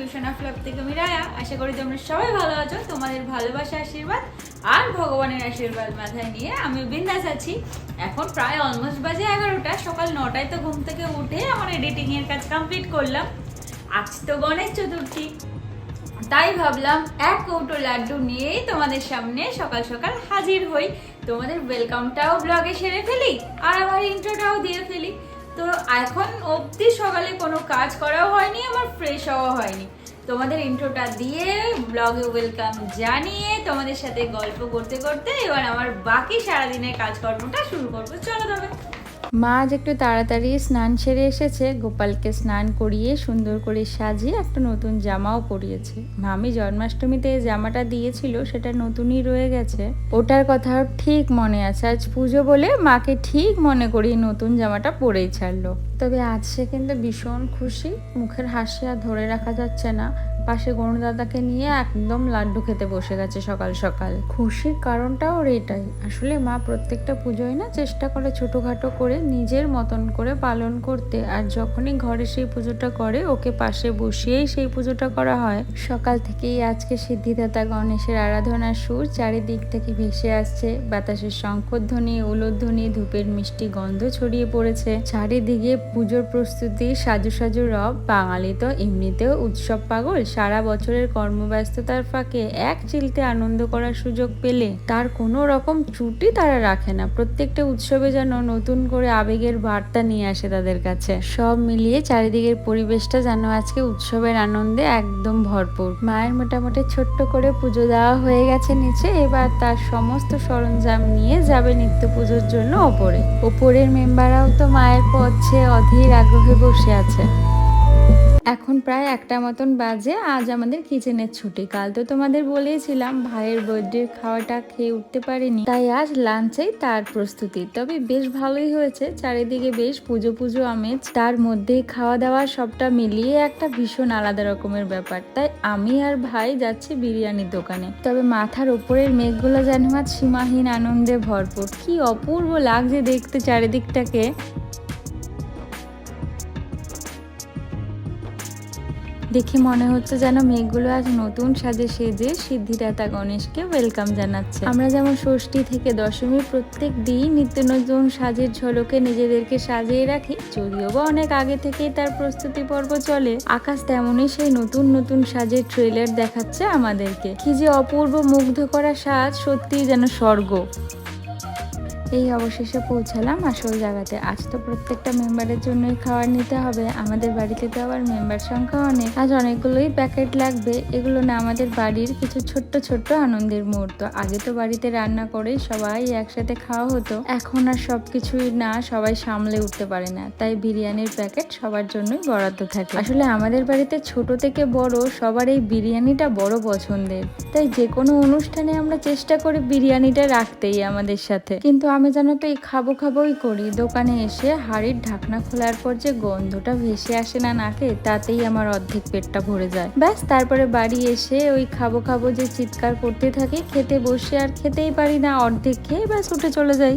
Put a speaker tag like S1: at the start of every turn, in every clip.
S1: Fusion of থেকে আমি রায়া আশা করি তোমরা সবাই ভালো আছো। তোমাদের ভালোবাসা, আশীর্বাদ আর ভগবানের আশীর্বাদ মাথায় নিয়ে আমি বিন্দাস আছি। এখন প্রায় অলমোস্ট বাজে এগারোটা, সকাল নটায় তো ঘুম থেকে উঠে আমার এডিটিং এর কাজ কমপ্লিট করলাম। আজ তো গণেশ চতুর্থী। তাই ভাবলাম এক কৌটো লাড্ডু নিয়েই তোমাদের সামনে সকাল সকাল হাজির হই। তোমাদের ওয়েলকামটাও ব্লগে সেরে ফেলি, আর আমার ইন্ট্রোটাও দিয়ে ফেলি। তো এখন অবধি সকালে কোনো কাজ করাও হয়নি আমার ফ্রেশ হওয়া হয়নি। তোমাদের ইন্ট্রোটা দিয়ে ব্লগে ওয়েলকাম জানিয়ে তোমাদের সাথে গল্প করতে করতে এবার আমার বাকি সারাদিনের কাজকর্মটা শুরু করব। চলো তবে।
S2: মা আজ একটু তাড়াতাড়ি স্নান সেরে এসেছে। গোপালকে স্নান করিয়ে সুন্দর করে সাজিয়ে একটা নতুন জামাও পরিয়েছে। মামি জন্মাষ্টমীতে জামাটা দিয়েছিল সেটা নতুনই রয়ে গেছে। ওটার কথা ঠিক মনে আছে। আজ পুজো বলে মাকে ঠিক মনে করিয়ে নতুন জামাটা পরেই ছাড়লো। তবে আজ সে কিন্তু ভীষণ খুশি। মুখের হাসি আর ধরে রাখা যাচ্ছে না। পাশে গণদাদাকে নিয়ে একদম লাড্ডু খেতে বসে গেছে সকাল সকাল। খুশির কারণটা ওর এটাই। আসলে মা প্রত্যেকটা পুজোয় না চেষ্টা করে ছোটোখাটো করে নিজের মতন করে পালন করতে আর যখনই ঘরে সেই পুজোটা করে ওকে পাশে বসিয়েই সেই পুজোটা করা হয়। সকাল থেকেই আজকে সিদ্ধিদাতা গণেশের আরাধনার সুর চারিদিক থেকে ভেসে আসছে। বাতাসের শঙ্খধ্বনি উলোধ্বনি ধূপের মিষ্টি গন্ধ ছড়িয়ে পড়েছে। চারিদিকে পুজোর প্রস্তুতি সাজু সাজু রব বাঙালি তো এমনিতেও উৎসব পাগল সারা বছরের কর্মব্যস্ততার ফাঁকে এক চিলতে আনন্দ করার সুযোগ পেলে তার কোনো রকম ত্রুটি তারা রাখে না। প্রত্যেকটা উৎসবে যেন নতুন করে আবেগের বার্তা নিয়ে আসে তাদের কাছে। সব মিলিয়ে চারিদিকের পরিবেশটা যেন আজকে উৎসবের আনন্দে একদম ভরপুর। মায়ের মোটামুটি ছোট্ট করে পুজো দেওয়া হয়ে গেছে নিচে, এবার তার সমস্ত সরঞ্জাম নিয়ে যাবে নিত্য পুজোর জন্য ওপরে। ওপরের মেম্বাররাও তো মায়ের পথে অধীর আগ্রহে বসে আছে। এখন প্রায় একটা মতন বাজে, আজ আমাদের কিচেনের ছুটি। কাল তো তোমাদের বলেইছিলাম ভাইয়ের বার্থডে খাওয়াটা খেয়ে উঠতে পারিনি। তাই আজ লাঞ্চেই তার প্রস্তুতি। তবে বেশ ভালোই হয়েছে, চারিদিকে বেশ পুজো পুজো আমেজ। তার মধ্যেই খাওয়া দাওয়া সবটা মিলিয়ে একটা ভীষণ আলাদা রকমের ব্যাপার। তাই আমি আর ভাই যাচ্ছি বিরিয়ানির দোকানে। তবে মাথার উপরের মেঘগুলো যেন আজ সীমাহীন আনন্দে ভরপুর। কি অপূর্ব লাগছে দেখতে চারিদিকটাকে। দেখে মনে হচ্ছে যেন মেঘগুলো আজ নতুন সাজে সেজে সিদ্ধিদাতা গণেশকে ওয়েলকাম জানাচ্ছে। আমরা যেমন ষষ্ঠী থেকে দশমী প্রত্যেক দিন নিত্য নতুন সাজের ঝলকে নিজেদেরকে সাজিয়ে রাখি, যদিও বা অনেক আগে থেকেই তার প্রস্তুতি পর্ব চলে, আকাশ তেমনই সেই নতুন নতুন সাজের ট্রেলার দেখাচ্ছে আমাদেরকে। কি যে অপূর্ব মুগ্ধ করা সাজ সত্যিই যেন স্বর্গ। এই অবশেষে পৌঁছালাম আসল জায়গাতে। আজ তো প্রত্যেকটা মেম্বারের জন্যই খাবার নিতে হবে। আমাদের বাড়িতে তো আবার মেম্বার সংখ্যা অনেক। আজ অনেকগুলোই প্যাকেট লাগবে। এগুলো না আমাদের বাড়ির কিছু ছোট্ট ছোট্ট আনন্দের মুহূর্ত। আগে তো বাড়িতে রান্না করে সবাই একসাথে খাওয়া হতো। এখন আর সবকিছুই না, সবাই সামলে উঠতে পারে না। তাই বিরিয়ানির প্যাকেট সবার জন্যই বরাদ্দ থাকে। আসলে আমাদের বাড়িতে ছোট থেকে বড় সবার এই বিরিয়ানিটা বড় পছন্দের। তাই যে কোনো অনুষ্ঠানে আমরা চেষ্টা করি বিরিয়ানিটা রাখতেই আমাদের সাথে। কিন্তু আমি জানো তো এই খাব খাবোই করি। দোকানে এসে হাড়ির ঢাকনা খোলার পর যে গন্ধটা ভেসে আসে না নাকে তাতেই আমার অর্ধেক পেটটা ভরে যায়। ব্যাস তারপরে বাড়ি এসে ওই খাব খাব যে চিৎকার করতে থাকি খেতে বসে আর খেতেই পারি না অর্ধেক খেয়ে ব্যাস উঠে চলে যাই।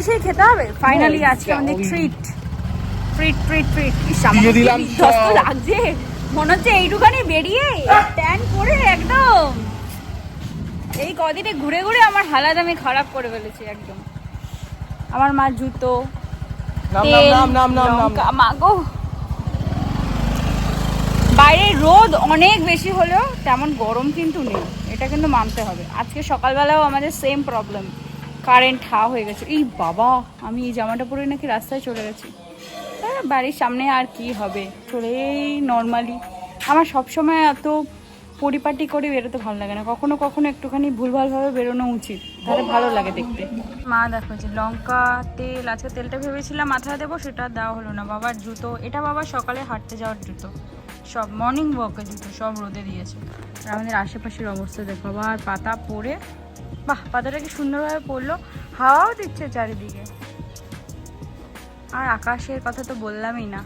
S1: এসেই খেতে হবে। ফাইনালি আজকে আমাদের ট্রিট ট্রিট ট্রিট ট্রিট ইস
S3: দিলাম
S1: লাগছে। মনে হচ্ছে এইটুখানি বেরিয়ে ট্যান করে একদম। এই কদিনে ঘুরে ঘুরে আমার হালাত আমি খারাপ করে ফেলেছি একদম। আমার মা জুতো
S3: নাম
S1: তেল,
S3: নাম নাম নাম নাম।
S1: লঙ্কা, মা গো। বাইরে রোদ অনেক বেশি হলেও তেমন গরম কিন্তু নেই এটা কিন্তু মানতে হবে। আজকে সকালবেলাও আমাদের সেম প্রবলেম কারেন্ট হা হয়ে গেছে। এই বাবা আমি এই জামাটা পরে নাকি রাস্তায় চলে গেছি। বাড়ির সামনে আর কি হবে? চলেই নর্মালি আমার সবসময় এত পরিপাটি করে বেরোতে ভালো লাগে না। কখনো কখনো একটুখানি ভুলভালভাবে বেরোনো উচিত। তাহলে ভালো লাগে দেখতে। মা দেখো যে লঙ্কা তেল, আজকে তেলটা ভেবেছিলাম মাথায় দেবো, সেটা দেওয়া হলো না। বাবার জুতো, এটা বাবা সকালে হাঁটতে যাওয়ার জুতো। সব মর্নিং ওয়াকের জুতো, সব রোদে দিয়েছে। আর আমাদের আশেপাশের অবস্থা দেখো আবার পাতা পড়ে, বাহ, পাতাটা কি সুন্দরভাবে পড়ল। হাওয়াও দিচ্ছে চারিদিকে। আর আকাশের কথা তো বললামই না।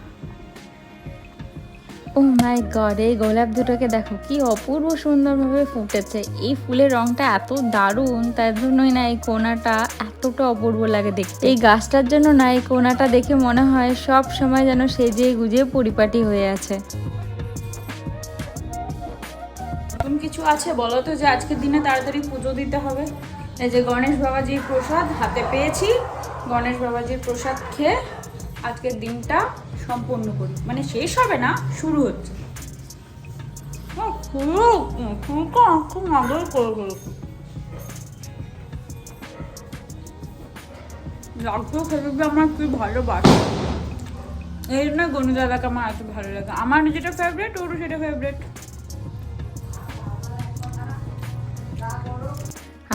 S2: ও মাই গড এই গোলাপ দুটোকে দেখো কি অপূর্ব সুন্দরভাবে ফুটেছে। এই ফুলের রংটা এত দারুণ তার জন্যই না এই কোনাটা এতটা অপূর্ব লাগে দেখতে। এই গাছটার জন্য না এই কোনাটা দেখে মনে হয় সব সময় যেন সেজে গুজে পরিপাটি হয়ে আছে।
S1: নতুন কিছু আছে বলো তো যে আজকের দিনে তাড়াতাড়ি পুজো দিতে হবে? এই যে গণেশ বাবাজির প্রসাদ হাতে পেয়েছি। গণেশ বাবাজির প্রসাদ খেয়ে আজকের দিনটা সম্পূর্ণ করি। মানে শেষ হবে না, শুরু হচ্ছে। খুব মজাই করে ফেলেছি। লাগতেও খেতে আমার কি ভালোবাসে এই জন্য গনু দাদাকে আমার এত ভালো লাগে। আমার যেটা ফেভারিট ওরও সেটা ফেভারিট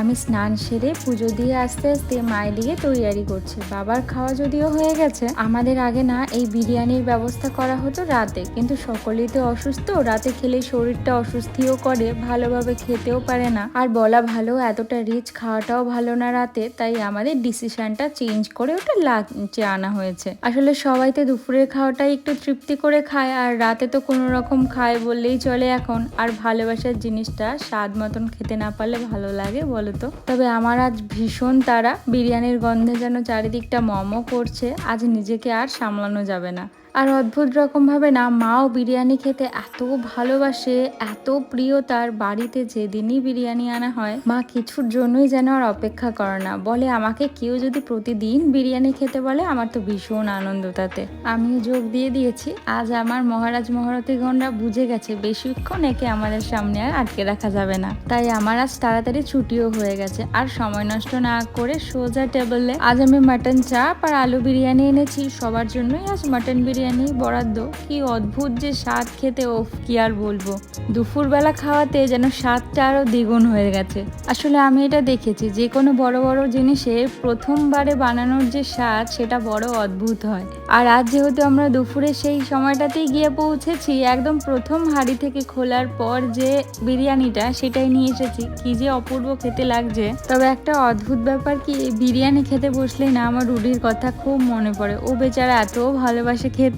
S2: আমি স্নান সেরে পুজো দিয়ে আস্তে আস্তে মায়ের দিকে তৈয়ারি করছি। বাবার খাওয়া যদিও হয়ে গেছে, আমাদের আগে না এই বিরিয়ানির ব্যবস্থা করা হতো রাতে। কিন্তু সকলেই তো অসুস্থ, রাতে খেলে শরীরটা অসুস্থিও করে, ভালোভাবে খেতেও পারে না। আর বলা ভালো, এতটা রিচ খাওয়াটাও ভালো না রাতে, তাই আমাদের ডিসিশনটা চেঞ্জ করে ওটা লাঞ্চে আনা হয়েছে। আসলে সবাই তো দুপুরের খাওয়াটাই একটু তৃপ্তি করে খায়, আর রাতে তো কোনো রকম খায় বললেই চলে এখন। আর ভালোবাসার জিনিসটা স্বাদ মতন খেতে না পারলে ভালো লাগে, বলো তো। তবে আমার আজ ভীষণ তারা বিরিয়ানির গন্ধে যেন চারিদিকটা মমো করছে। আজ নিজেকে আর সামলানো যাবে না। আর অদ্ভুত রকমভাবে না, মাও বিরিয়ানি খেতে এত ভালোবাসে, এত প্রিয় তার বাড়িতে যেদিনই বিরিয়ানি আনা হয়, মা কিছুর জন্যই যেন আর অপেক্ষা করে না। বলে, আমাকে কেউ যদি প্রতিদিন বিরিয়ানি খেতে বলে, আমার তো ভীষণ আনন্দ তাতে। আমিও যোগ দিয়ে দিয়েছি, আজ আমার মহারাজ মহারথীগণরা বুঝে গেছে, বেশিক্ষণ একে আমাদের সামনে আর আটকে রাখা যাবে না। তাই আমার আজ তাড়াতাড়ি ছুটিও হয়ে গেছে, আর সময় নষ্ট না করে সোজা টেবলে আজ আমি মাটন চাপ আর আলু বিরিয়ানি এনেছি। সবার জন্যই আজ মাটন বিরিয়ানি বরাদ্দ? কি অদ্ভুত যে স্বাদ খেতে, ওফ, কি আর বলব? দুপুরবেলা খাওয়াতে যেন স্বাদটা আরও দ্বিগুণ হয়ে গেছে। আসলে আমি এটা দেখেছি, যে কোনো বড় বড় জিনিসের প্রথমবারে বানানোর যে স্বাদ, সেটা বড় অদ্ভুত হয়। আর আজ যেহেতু আমরা দুপুরে সেই সময়টাতেই গিয়ে পৌঁছেছি, একদম প্রথম হাঁড়ি থেকে খোলার পর যে বিরিয়ানিটা, সেটাই নিয়ে এসেছি। কি যে অপূর্ব খেতে লাগছে। তবে একটা অদ্ভুত ব্যাপার কি বিরিয়ানি খেতে বসলেই না আমার রুডির কথা খুব মনে পড়ে। ও বেচারা এত ভালোবাসে খেতে।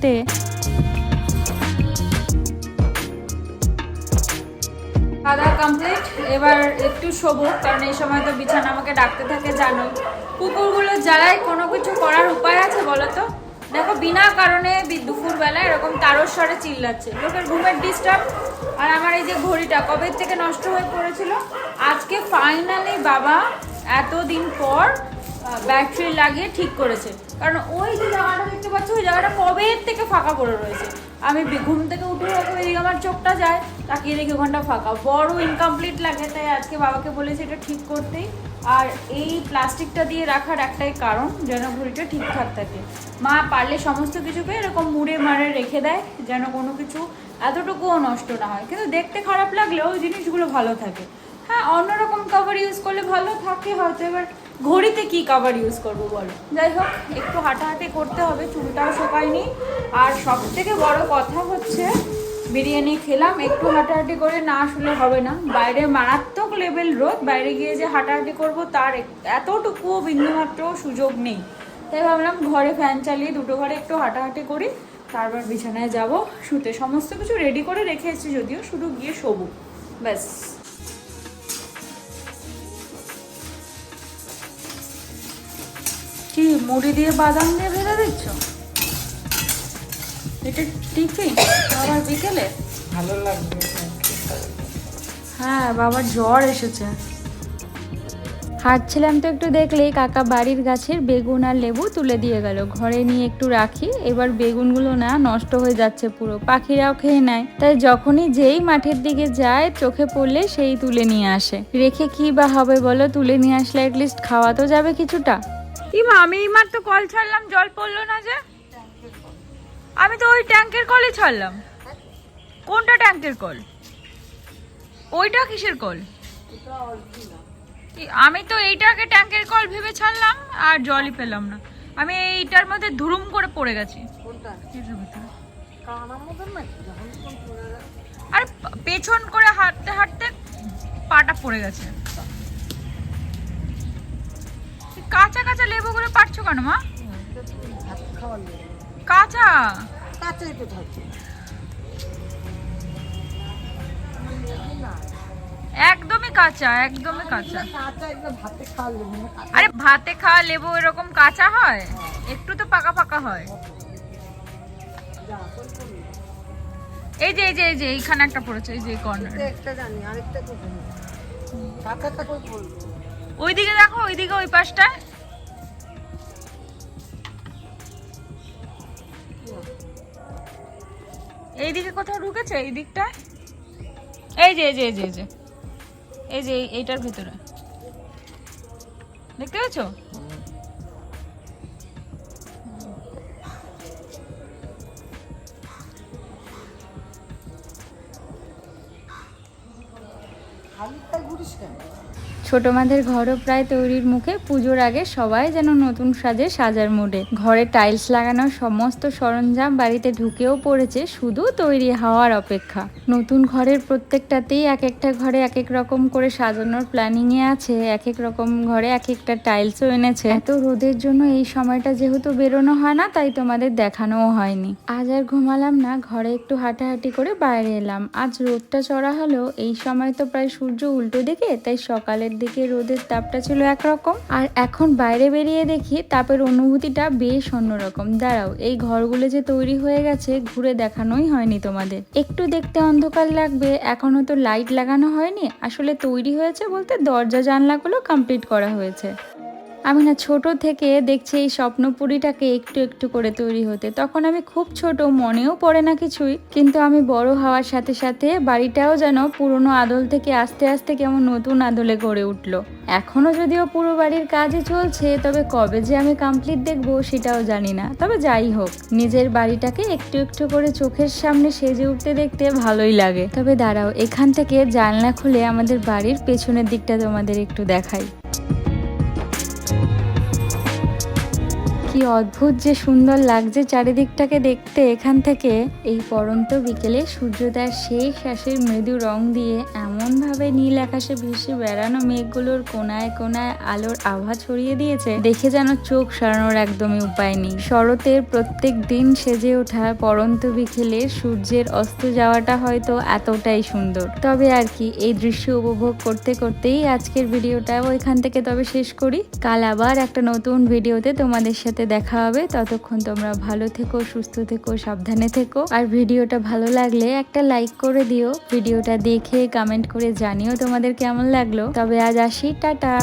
S1: খাওয়া কমপ্লিট এবার একটু শোবো, কারণ এই সময় তো বিছানা আমাকে ডাকতে থাকে, জানোই। কুকুরগুলো জ্বালায়, কোনো কিছু করার উপায় আছে বলো তো? দেখো, বিনা কারণে বি- দুপুরবেলা এরকম তারস্বরে স্বরে চিল্লাচ্ছে। লোকের ঘুমের ডিস্টার্ব আর আমার এই যে ঘড়িটা, কবে থেকে নষ্ট হয়ে পড়েছিল? আজকে ফাইনালি বাবা এতদিন পর ব্যাটারি লাগিয়ে ঠিক করেছে। কারণ ওই যে জায়গাটা দেখতে পাচ্ছ, ওই জায়গাটা কবে থেকে ফাঁকা পড়ে রয়েছে? আমি ঘুম থেকে উঠে এদিকে আমার চোখটা যায়, তাকিয়ে দেখি ওখানটা ফাঁকা। বড় ইনকমপ্লিট লাগে, তাই আজকে বাবাকে বলেছি এটা ঠিক করতেই। আর এই প্লাস্টিকটা দিয়ে রাখার একটাই কারণ, যেন ঘড়িটা ঠিকঠাক থাকে। মা পারলে সমস্ত কিছুকে এরকম মুড়ে মারে রেখে দেয়, যেন কোনো কিছু এতটুকুও নষ্ট না হয়। কিন্তু দেখতে খারাপ লাগলেও জিনিসগুলো ভালো থাকে। হ্যাঁ অন্যরকম কভার ইউজ করলে ভালো থাকে হয়তো, এবার ঘড়িতে কি কভার ইউজ করব বলো? যাই হোক, একটু হাঁটাহাঁটি করতে হবে, চুলটাও শোকায়নি। আর সব থেকে বড় কথা হচ্ছে, বিরিয়ানি খেলাম, একটু হাঁটাহাঁটি করে না আসলে হবে না। বাইরে মারাত্মক লেভেল রোদ, বাইরে গিয়ে যে হাঁটাহাঁটি করব তার এতটুকুও বিন্দুমাত্র সুযোগ নেই। তাই ভাবলাম ঘরে ফ্যান চালিয়ে দুটো ঘরে একটু হাঁটাহাঁটি করি, তারপর বিছানায় যাব, শুতে সমস্ত কিছু রেডি করে রেখে এসেছি, যদিও শুধু গিয়ে শোবো। ব্যাস। কি মুড়ি দিয়ে বাদাম দিয়ে ভেজে দিচ্ছ? এটা টিফিন? আবার বিকেলে?
S3: ভালো লাগবে।
S1: হ্যাঁ বাবার জ্বর এসেছে।
S2: হাঁটছিলাম তো একটু দেখলেই কাকা বাড়ির গাছের বেগুন আর লেবু তুলে দিয়ে গেল। ঘরে নিয়ে একটু রাখি এবার বেগুনগুলো না নষ্ট হয়ে যাচ্ছে পুরো পাখিরাও খেয়ে নেয়। তাই যখনই যেই মাঠের দিকে যায় চোখে পড়লে সেই তুলে নিয়ে আসে। রেখে কি বা হবে বলো তুলে নিয়ে আসলে অ্যাটলিস্ট খাওয়া তো যাবে কিছুটা।
S1: ইমা আমি এই মাত্র কল ছাড়লাম জল পড়ল না যে? আমি তো ওই ট্যাঙ্কের কলই ছাড়লাম। কোনটা ট্যাঙ্কের কল? ওইটা কিসের কল? আমি তো এইটাকে ট্যাঙ্কের কল ভেবে ছাড়লাম আর জলই পেলাম না। আমি এইটার মধ্যে ধুরুম করে পড়ে গেছি। আর পেছন করে হাঁটতে হাঁটতে পাটা পড়ে গেছে। কাঁচা কাঁচা লেবুগুলো পারছ কেন, মা? কাঁচা? একদমই কাঁচা একদমই কাঁচা। আরে ভাতে খাওয়া লেবু এরকম কাঁচা হয়? একটু তো পাকা পাকা হয়। এই যে এই যে এই যে, এইখানে একটা পড়েছে, এই যে কর্নার
S3: একটা জানি, আরেকটা কাঁচাটা কই বলব
S1: ওইদিকে দেখো, ওইদিকে ওই পাশটায়। এইদিকে কোথাও ঢুকেছে? এই দিকটা এই যে এই যে এই যে এই যে। এই যে এইটার ভিতরে। দেখতে পেয়েছ?
S2: ছোট মাদের ঘরও প্রায় তৈরির মুখে। পুজোর আগে সবাই যেন নতুন সাজে সাজার মুডে। ঘরে টাইলস লাগানোর সমস্ত সরঞ্জাম বাড়িতে ঢুকেও পড়েছে শুধু তৈরি হওয়ার অপেক্ষা। নতুন ঘরের প্রত্যেকটাতেই এক একটা ঘরে এক এক রকম করে সাজানোর প্ল্যানিং এ আছে, এক এক রকম ঘরে এক একটা টাইলসও এনেছে। এত রোদের জন্য এই সময়টা যেহেতু বেরোনো হয় না, তাই তোমাদের দেখানোও হয়নি। আজ আর ঘুমালাম না, ঘরে একটু হাঁটাহাঁটি করে বাইরে এলাম। আজ রোদটা চড়া হলো এই সময় তো প্রায় সূর্য উল্টো দিকে, তাই সকালের দিকে রোদের তাপটা ছিল একরকম, আর এখন বাইরে বেরিয়ে দেখি তাপের অনুভূতিটা বেশ অন্যরকম। দাঁড়াও, এই ঘরগুলো যে তৈরি হয়ে গেছে, ঘুরে দেখানোই হয়নি তোমাদের। একটু দেখতে অন্ধকার লাগবে, এখনও তো লাইট লাগানো হয়নি। আসলে তৈরি হয়েছে বলতে দরজা জানলাগুলো কমপ্লিট করা হয়েছে। আমি না ছোট থেকে দেখছি এই স্বপ্নপুরীটাকে একটু একটু করে তৈরি হতে। তখন আমি খুব ছোট, মনেও পড়ে না কিছুই। কিন্তু আমি বড় হওয়ার সাথে সাথে বাড়িটাও যেন পুরনো আদল থেকে আস্তে আস্তে কেমন নতুন আদলে গড়ে উঠল। এখনও যদিও পুরো বাড়ির কাজই চলছে, তবে কবে যে আমি কমপ্লিট দেখব সেটাও জানি না। তবে যাই হোক, নিজের বাড়িটাকে একটু একটু করে চোখের সামনে সেজে উঠতে দেখতে ভালোই লাগে। তবে দাঁড়াও, এখান থেকে জানলা খুলে আমাদের বাড়ির পেছনের দিকটা তোমাদের একটু দেখাই। কি অদ্ভুত যে সুন্দর লাগছে চারিদিকটাকে দেখতে। এখান থেকে এই পরন্ত বিকেলে সূর্যোদয়ের শেষ শ্বাসের মৃদু রং দিয়ে এমনভাবে নীল আকাশে ভেসে বেড়ানো মেঘগুলোর কোনায় কোনায় আলোর আভা ছড়িয়ে দিয়েছে, দেখে যেন চোখ সরানোর একদমই উপায় নেই। শরতের প্রত্যেক দিন সেজে ওঠা পরন্ত বিকেলে সূর্যের অস্ত যাওয়াটা হয়তো এতটাই সুন্দর। তবে আর কি, এই দৃশ্য উপভোগ করতে করতেই আজকের ভিডিওটা ওইখান থেকে তবে শেষ করি। কাল আবার একটা নতুন ভিডিওতে তোমাদের সাথে দেখা হবে। ততক্ষণ তোমরা ভালো থেকো, সুস্থ থেকো, সাবধানে থেকো। আর ভিডিওটা ভালো লাগলে একটা লাইক করে দিও। ভিডিওটা দেখে কমেন্ট করে জানিও তোমাদের কেমন লাগল। তবে আজ আসি, টাটা!